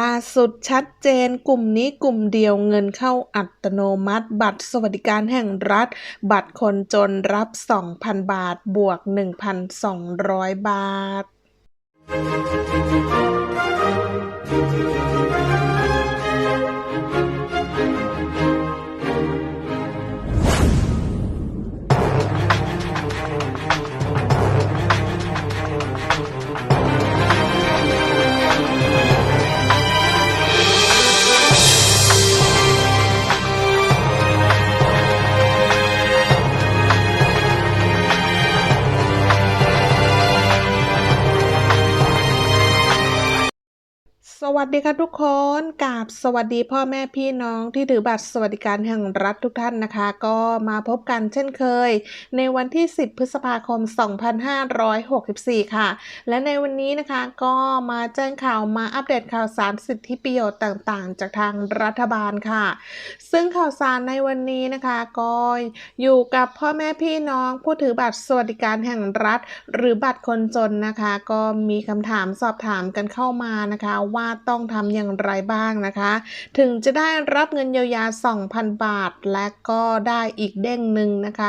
ล่าสุดชัดเจนกลุ่มนี้กลุ่มเดียวเงินเข้าอัตโนมัติ บัตรสวัสดิการแห่งรัฐ บัตรคนจนรับ 2,000 บาทบวก 1,200 บาท วัสดีค่ะทุกคนกาบสวัสดีพ่อแม่พี่น้องที่ถือบัตรสวัสดิการแห่งรัฐทุกท่านนะคะ ก็มาพบกันเช่นเคย ในวันที่ 10 พฤษภาคม 2564 ค่ะ และในวันนี้นะคะก็มาแจ้งข่าวมาอัปเดตข่าวสารสิทธิประโยชน์ต่างๆ จากทางรัฐบาลค่ะ ซึ่งข่าวสารในวันนี้นะคะก็อยู่กับพ่อแม่พี่น้องผู้ถือบัตรสวัสดิการแห่งรัฐ หรือบัตรคนจนนะคะ ก็มีคำถามสอบถามกันเข้ามานะคะว่าต้องทำอย่างไรบ้างนะคะ ถึงจะได้รับเงินเยียวยา 2,000 บาท และก็ได้อีกเด้งหนึ่งนะคะ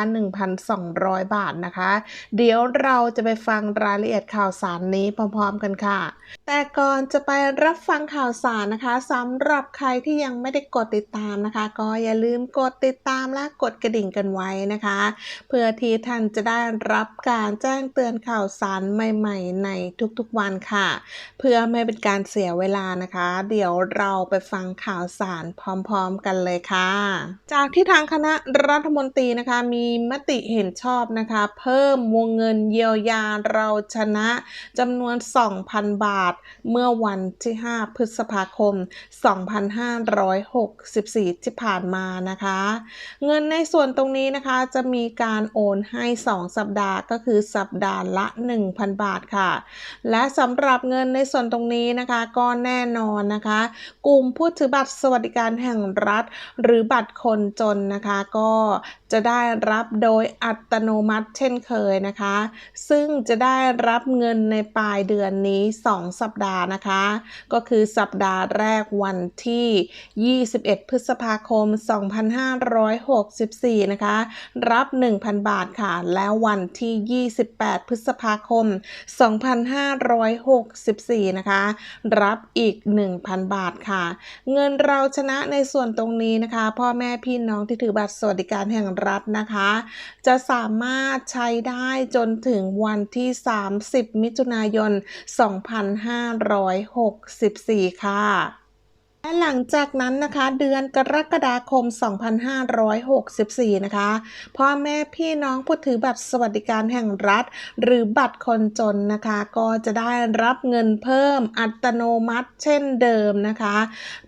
1,200 บาทนะคะ เดี๋ยวเราจะไปฟังรายละเอียดข่าวสารนี้พร้อมๆกันค่ะ แต่ก่อนจะไปรับฟังข่าวสารนะคะสำหรับใครที่ยังไม่ได้กดติดตามนะคะ ก็อย่าลืมกดติดตามและกดกระดิ่งกันไว้นะคะ เพื่อที่ท่านจะได้รับการแจ้งเตือนข่าวสารใหม่ๆ ในทุกๆวันค่ะ เพื่อไม่เป็นการเสียเวลานะคะ เดี๋ยวเราไปฟังข่าวสารพร้อมๆกันเลยค่ะ จากที่ทางคณะรัฐมนตรีนะคะ มีมติเห็นชอบนะคะ เพิ่มวงเงินเยียวยาเราชนะจำนวน 2,000 บาทเมื่อวันที่ 5 พฤษภาคม 2564 ที่ผ่านมานะคะ เงินในส่วนตรงนี้นะคะจะมีการโอนให้ 2 สัปดาห์ก็คือสัปดาห์ละ 1,000 บาทค่ะ และสำหรับเงินในส่วนตรงนี้นะคะก็แน่นอนนะคะ กลุ่มผู้ถือบัตรสวัสดิการแห่งรัฐ หรือบัตรคนจนนะคะก็จะได้รับโดยอัตโนมัติเช่นเคยนะคะ ซึ่งจะได้รับเงินในปลายเดือนนี้ 2 สัปดาห์นะคะ ก็คือสัปดาห์แรกวันที่ 21 พฤษภาคม 2564 นะคะ รับ 1,000 บาทค่ะ แล้ววันที่ 28 พฤษภาคม 2564 นะคะ รับอีก 1,000 บาทค่ะ เงินเราชนะในส่วนตรงนี้นะคะ พ่อแม่พี่น้องที่ถือบัตรสวัสดิการแห่งรัฐนะคะ จะสามารถใช้ได้จนถึงวันที่ 30 มิถุนายน 2564 ค่ะ และหลังจากนั้นนะคะเดือนกรกฎาคม 2564 นะคะพ่อแม่พี่น้องผู้ถือบัตรสวัสดิการแห่งรัฐ หรือบัตรคนจนนะคะ ก็จะได้รับเงินเพิ่มอัตโนมัติเช่นเดิมนะคะ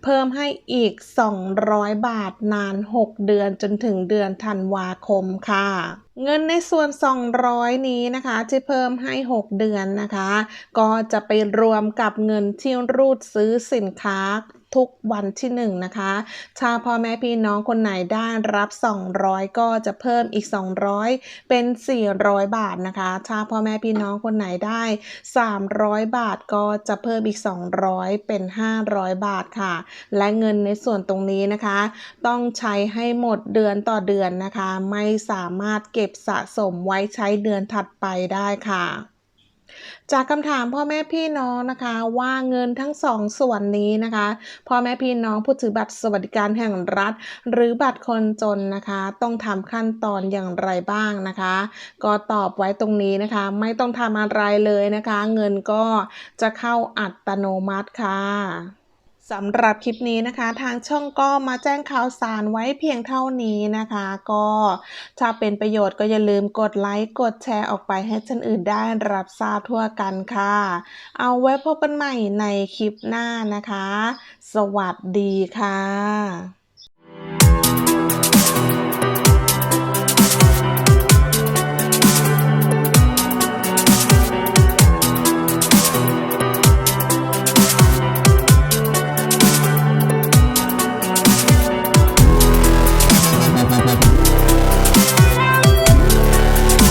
เพิ่มให้อีก 200 บาทนาน 6 เดือนจนถึงเดือนธันวาคมค่ะเงินในส่วน 200 นี้นะคะ ที่เพิ่มให้ 6 เดือนนะคะ ก็จะไปรวมกับเงินที่รูดซื้อสินค้า ทุกวันที่1นงนะคะ ถ้าพ่อแม่พี่น้องคนไหนได้รับ 200 ก็จะเพิ่มอีก 200 เป็น 400 บาทนะคะ ถ้าพ่อแม่พี่น้องคนไหนได้ 300 บาทก็จะเพิ่มอีก 200 เป็น 500 บาทค่ะ และเงินในส่วนตรงนี้นะคะ ต้องใช้ให้หมดเดือนต่อเดือนนะคะ ไม่สามารถเก็บสะสมไว้ใช้เดือนถัดไปได้ค่ะ จากคำถามพ่อแม่พี่น้องนะคะ ว่าเงินทั้งสองส่วนนี้นะคะพ่อแม่พี่น้องผู้ถือบัตรสวัสดิการแห่งรัฐ หรือบัตรคนจนนะคะ ต้องทำขั้นตอนอย่างไรบ้างนะคะ ก็ตอบไว้ตรงนี้นะคะ ไม่ต้องทำอะไรเลยนะคะ เงินก็จะเข้าอัตโนมัติค่ะ สำหรับคลิปนี้นะคะ ทางช่องก็มาแจ้งข่าวสารไว้เพียงเท่านี้นะคะ ก็ถ้าเป็นประโยชน์ก็อย่าลืมกดไลค์กดแชร์ออกไปให้ท่านอื่นได้รับทราบทั่วกันค่ะ เอาไว้พบกันใหม่ในคลิปหน้านะคะ สวัสดีค่ะ